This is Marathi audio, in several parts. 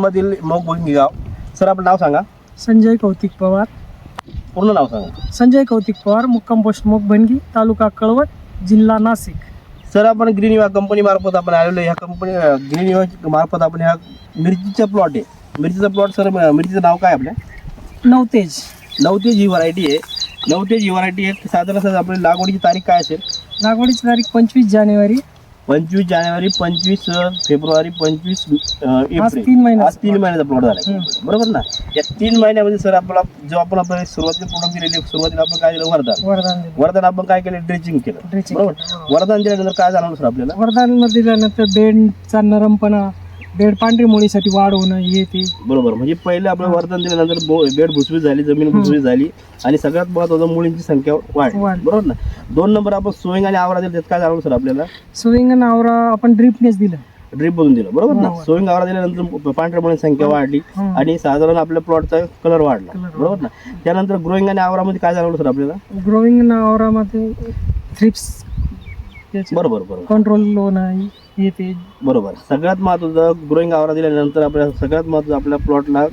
मधील मोगभंगी गाव. सर आपलं नाव सांगा. संजय कौतिक पवार. पूर्ण नाव सांगा. संजय कौतिक पवार मुक्काम पोस्ट मोगभणगी तालुका कळवट जिल्हा नाशिक. सर आपण ग्रीन युवा कंपनी मार्फत आपण आलेलो आहे. ह्या कंपनी ग्रीन युवा मार्फत आपण ह्या मिरचीचा प्लॉट आहे. मिरचीचा प्लॉट सर मिरचीचं नाव काय आपल्या नवतेज. नवतेज ही व्हरायटी आहे. नवतेज ही व्हरायटी आहे. साधारण आपली लागवडीची तारीख काय असेल? लागवडीची तारीख पंचवीस जानेवारी. पंचवीस जानेवारी पंचवीस फेब्रुवारी पंचवीस एप्रिल. तीन महिन्याचा आज तीन महिन्याचा प्लॉट झाला. बरोबर ना? या तीन महिन्यामध्ये सर आपला जो आपण आपल्या सुरुवातीला प्रोडक्ट दिलेली सुरुवातीला आपण काय दिलं वरदान. वरदान आपण काय केलं? ड्रिचिंग केलं. बरोबर? केलं, वरदान दिल्यानंतर काय जाणवलं सर आपल्याला? वरदानमध्ये दिल्यानंतर बेडचा नरमपणा. बेड पांढरी मुळीसाठी वाढ होणं हे ते. बरोबर. म्हणजे पहिले आपलं वरदान दिल्यानंतर बो- बेड भुसभुस झाली जमीन भुसभुस झाली आणि सगळ्यात महत्वाचं मुलींची संख्या वाढली. वाढली. बरोबर ना? दोन नंबर आपण सोईंग आणि आवरा दिलं त्यात काय जाणवलं सर आपल्याला? सुविंग नावरा आपण ड्रिपनेच दिलं. ड्रीप बघून दिलं. बरोबर ना? बरोबर. सोईंग आवरा दिल्यानंतर पांढऱ्या मुलींची संख्या वाढली हं. आणि साधारण आपल्या प्लॉटचा कलर वाढला. बरोबर ना? त्यानंतर ग्रोईंग आणि आवरामध्ये काय जाणवलं सर आपल्याला? ग्रोविंग नावरामध्ये थ्रिप्स बरोबर बरोबर. कंट्रोल होणं हे ते बरोबर. सगळ्यात महत्वाचं ग्रोईंग आवरा दिल्यानंतर आपल्या सगळ्यात महत्वाचं आपल्या प्लॉटला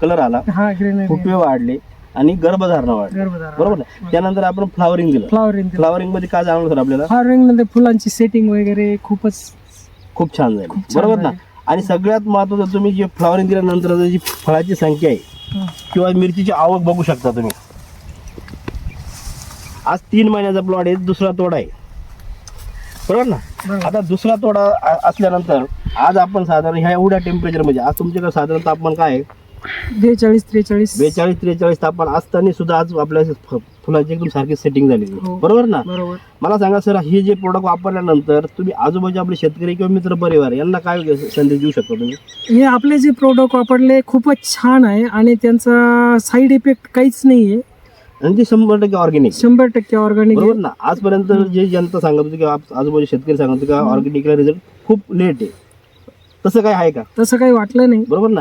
कलर आला. हा ग्रीनरी फुटवे वाढले आणि गर्भधारणा वाढली. गर्भधारणा बरोबर? ना त्यानंतर आपण फ्लावरिंग दिलं. फ्लॉवरिंग फ्लावरिंगमध्ये काय जाणवलं सर आपल्याला? फ्लॉवरिंगमध्ये फुलांची सेटिंग वगैरे खूपच खूप छान झाली. खूप छान बरोबर ना. आणि सगळ्यात महत्वाचं तुम्ही जे फ्लावरिंग दिल्यानंतर जी फळाची संख्या आहे. किंवा मिरचीची आवक बघू शकता तुम्ही. आज तीन महिन्याचा प्लॉट आहे दुसरा तोडा आहे. बरोबर ना. आता दुसरा तोडा असल्यानंतर आज आपण साधारण ह्या एवढ्या टेम्परेचरमध्ये आज तुमच्याकडे साधारण तापमान काय आहे? बेचाळीस त्रेचाळीस. बेचाळीस त्रेचाळीस तापमान असताना सुद्धा आज आपल्या फुलाची एकदम सारखी सेटिंग झालेली आहे. हो. बरोबर ना? बरोबर. मला सांगा सर हे जे प्रोडक्ट वापरल्यानंतर तुम्ही आजूबाजूचे आपले शेतकरी किंवा मित्र परिवार यांना काय संदेश देऊ शकता तुम्ही? हे आपले जे प्रोडक्ट वापरले खूपच छान आहे आणि त्यांचा साईड इफेक्ट काहीच नाही आहे आणि ते शंभर टक्के ऑर्गॅनिक शंभर टक्के ऑर्गॅनिक बरोबर ना? आजपर्यंत जे जनता सांगत होती किंवा आप- आजूबाजू शेतकरी सांगत होते का ऑर्गॅनिकला रिझल्ट खूप लेट आहे. तसं काय आहे का? तसं काही वाटलं नाही. बरोबर ना.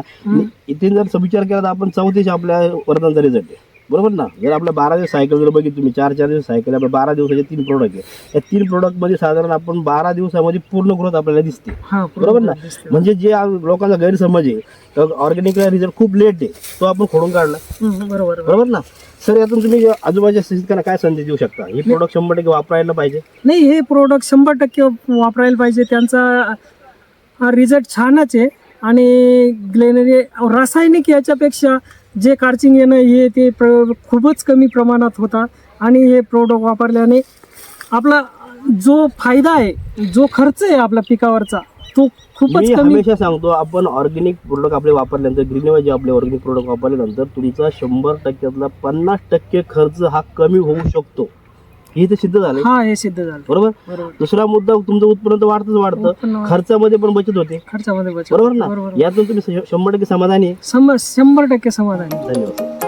इथे जर विचार केला तर आपण चौथीच्या आपल्या वरदानचा रिझल्ट आहे. बरोबर ना? जर आपल्या बारा दिवस सायकल जर बघितली तुम्ही चार चार दिवस सायकल आपल्या बारा दिवसाचे तीन प्रोडक्ट आहे. या तीन प्रोडक्टमध्ये साधारण आपण बारा दिवसामध्ये पूर्ण ग्रोथ आपल्याला दिसते. हा बरोबर ना. म्हणजे जे लोकांचा गैरसमज आहे ऑर्गॅनिकला रिझल्ट खूप लेट आहे. तो आपण खोडून काढला. बरोबर बरोबर. ना? सर यातून तुम्ही आजूबाजूच्या शेतकऱ्यांना काय संदेश देऊ शकता? हे प्रोडक्ट शंभर टक्के वापरायला पाहिजे. नाही हे प्रोडक्ट शंभर टक्के वापरायला पाहिजे. त्यांचा रिझल्ट छानच आहे. आणि ग्लेनरी रासायनिक याच्यापेक्षा जे कार्चिंग येणं हे ते प्र खूपच कमी प्रमाणात होता आणि हे प्रोडक्ट वापरल्याने आपला जो फायदा आहे जो खर्च आहे आपल्या पिकावरचा तो खूपच मी कमी हमेशा सांगतो आपण ऑर्गॅनिक प्रोडक्ट आपले वापरल्यानंतर ग्रीनवर जे आपले ऑर्गॅनिक प्रोडक्ट वापरल्यानंतर तुमचा शंभर टक्क्यातला पन्नास टक्के खर्च हा कमी होऊ शकतो. हे ते सिद्ध झालं हा हे सिद्ध झालं बरोबर? बरोबर. दुसरा मुद्दा तुमचं उत्पन्न तर वाढतच वाढतं. उत्पन्न- खर्चामध्ये पण बचत होते. खर्चामध्ये बचत बरोबर ना? बरोबर. यातून तुम्ही शंभर टक्के समाधानी आहे? शंभर शंभर टक्के समाधान आहे. धन्यवाद.